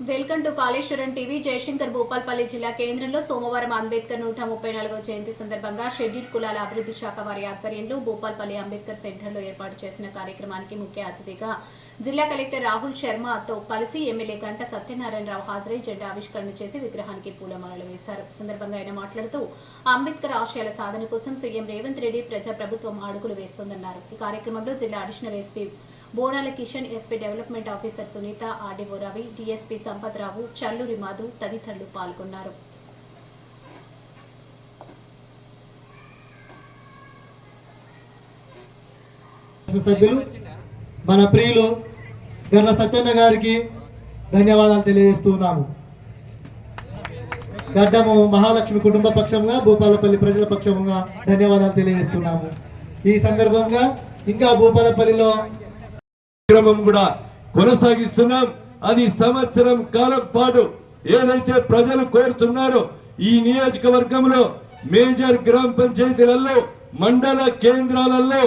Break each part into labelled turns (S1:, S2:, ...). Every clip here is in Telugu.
S1: Welcome to Kaleshwaram TV. Jayashankar Bhupalpally జిల్లా కేంద్రంలో సోమవారం అంబేద్కర్ నూట ముప్పై నాలుగవ జయంతి సందర్భంగా షెడ్యూల్ కులాల అభివృద్ధి శాఖ వారి ఆధ్వర్యంలో భూపాల్పల్లి అంబేద్కర్ సెంటర్లో ఏర్పాటు చేసిన కార్యక్రమానికి ముఖ్య అతిథిగా జిల్లా కలెక్టర్ రాహుల్ శర్మతో కలిసి ఎమ్మెల్యే గంట సత్యనారాయణరావు హాజరై జెండా ఆవిష్కరణ చేసి విగ్రహానికి పూలమాలలు వేశారు. సందర్భంగా ఆయన మాట్లాడుతూ అంబేద్కర్ ఆశయాల సాధన కోసం సీఎం రేవంత్ రెడ్డి ప్రజా ప్రభుత్వం అడుగులు వేస్తోందన్నారు. ఈ కార్యక్రమంలో జిల్లా additional SP Bonala Kishan SP development officer Sunitha RDO Ravi DSP Sampathrao Challuri Madhu తదితరులు పాల్గొన్నారు.
S2: సభ్యులు మన ప్రియులు గర్ర సత్యన్న గారికి ధన్యవాదాలు తెలియజేస్తున్నాము గడ్డము మహాలక్ష్మి కుటుంబ పక్షంగా భూపాలపల్లి ప్రజల పక్షంగా ధన్యవాదాలు తెలియజేస్తున్నాము. ఈ సందర్భంగా ఇంకా భూపాలపల్లిలో
S3: కార్యక్రమం కూడా కొనసాగిస్తున్నాం. అది సంవత్సరం కాలం పాటు ఏదైతే ప్రజలు కోరుతున్నారో ఈ నియోజకవర్గంలో మేజర్ గ్రామ పంచాయతీలలో మండల కేంద్రాలలో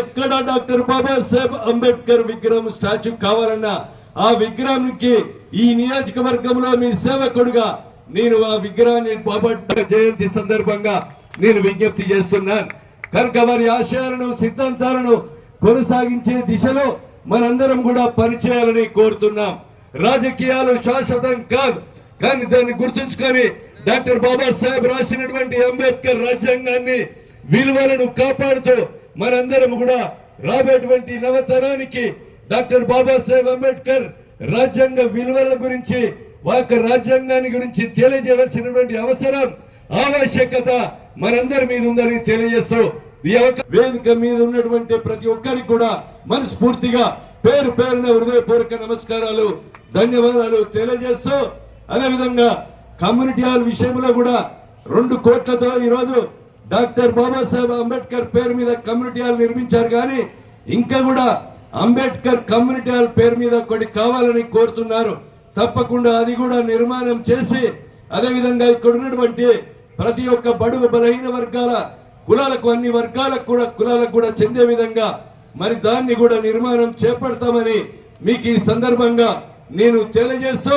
S3: ఎక్కడ డాక్టర్ బాబాసాహెబ్ అంబేద్కర్ విగ్రహం స్టాచ్యూ కావాలన్నా ఆ విగ్రహానికి ఈ నియోజకవర్గంలో మీ సేవకుడుగా నేను ఆ విగ్రహాన్ని బాబా జయంతి సందర్భంగా నేను విజ్ఞప్తి చేస్తున్నాను. కనుక వారి ఆశయాలను సిద్ధాంతాలను కొనసాగించే దిశలో మనందరం కూడా పనిచేయాలని కోరుతున్నాం. రాజకీయాలు శాశ్వతం కాదు. కానీ దాన్ని గుర్తుంచుకొని డాక్టర్ బాబాసాహెబ్ రాసినటువంటి అంబేద్కర్ రాజ్యాంగాన్ని విలువలను కాపాడుతూ మనందరం కూడా రాబేటువంటి నవతరానికి డాక్టర్ బాబాసాహెబ్ అంబేద్కర్ రాజ్యాంగ విలువల గురించి వారి రాజ్యాంగాన్ని గురించి తెలియజేయవలసినటువంటి అవసరం ఆవశ్యకత మనందరి మీద ఉందని తెలియజేస్తూ ఈ వేదిక మీద ఉన్నటువంటి ప్రతి ఒక్కరికి కూడా మనస్ఫూర్తిగా పేరు పేరున హృదయపూర్వక నమస్కారాలు ధన్యవాదాలు తెలియజేస్తూ అదేవిధంగా కమ్యూనిటీ హాల్ విషయంలో కూడా రెండు కోట్లతో ఈరోజు డాక్టర్ బాబాసాహెబ్ అంబేద్కర్ పేరు మీద కమ్యూనిటీ హాల్ నిర్మించారు కానీ ఇంకా కూడా అంబేద్కర్ కమ్యూనిటీ హాల్ పేరు మీద ఒకటి కావాలని కోరుతున్నారు. తప్పకుండా అది కూడా నిర్మాణం చేసి అదేవిధంగా ఇక్కడ ఉన్నటువంటి ప్రతి ఒక్క బడుగు బలహీన వర్గాల కులాలకు అన్ని వర్గాలకు కూడా కులాలకు కూడా చెందే విధంగా మరి దాన్ని కూడా నిర్మాణం చేపడతామని మీకు ఈ సందర్భంగా నేను తెలియజేస్తూ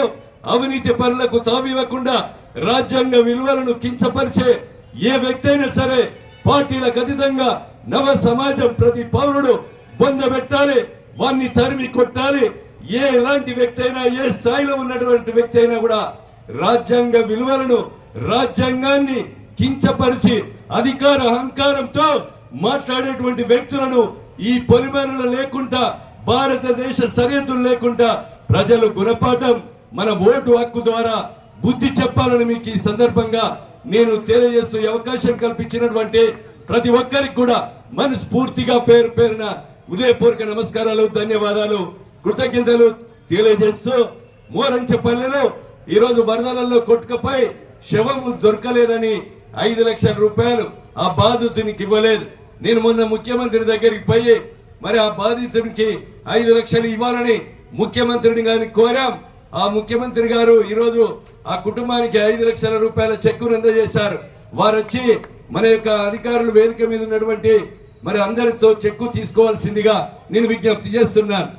S3: అవినీతి పనులకు తావివ్వకుండా రాజ్యాంగ విలువలను కించపరిచే ఏ వ్యక్తి అయినా సరే పార్టీలకు అతీతంగా నవ సమాజం ప్రతి పౌరుడు పొందబెట్టాలి వాన్ని తరిమి కొట్టాలి. ఏ ఎలాంటి వ్యక్తి అయినా ఏ స్థాయిలో ఉన్నటువంటి వ్యక్తి అయినా కూడా రాజ్యాంగ విలువలను రాజ్యాంగాన్ని కించపరిచి అధికార అహంకారంతో మాట్లాడేటువంటి వ్యక్తులను ఈ పొలిమేరలు లేకుండా భారతదేశ సరిహద్దులు లేకుండా ప్రజలు గుణపాఠం మన ఓటు హక్కు ద్వారా బుద్ధి చెప్పాలని మీకు ఈ సందర్భంగా నేను తెలియజేస్తూ అవకాశం కల్పించినటువంటి ప్రతి ఒక్కరికి కూడా మనస్ఫూర్తిగా పేరు పేరున ఉదయపూర్వక నమస్కారాలు ధన్యవాదాలు కృతజ్ఞతలు తెలియజేస్తూ మోరంచపల్లెలో ఈరోజు వరదలలో కొట్టుకపై శవము దొరకలేదని ఐదు లక్షల రూపాయలు ఆ బాధితునికి ఇవ్వలేదు. నేను మొన్న ముఖ్యమంత్రి దగ్గరికి పోయి మరి ఆ బాధితునికి ఐదు లక్షలు ఇవ్వాలని ముఖ్యమంత్రిని గారిని కోరాం. ఆ ముఖ్యమంత్రి గారు ఈరోజు ఆ కుటుంబానికి ఐదు లక్షల రూపాయల చెక్కును అందజేశారు. వారు వచ్చి మన యొక్క అధికారులు వేదిక మీద ఉన్నటువంటి మరి అందరితో చెక్కు తీసుకోవాల్సిందిగా నేను విజ్ఞప్తి చేస్తున్నాను.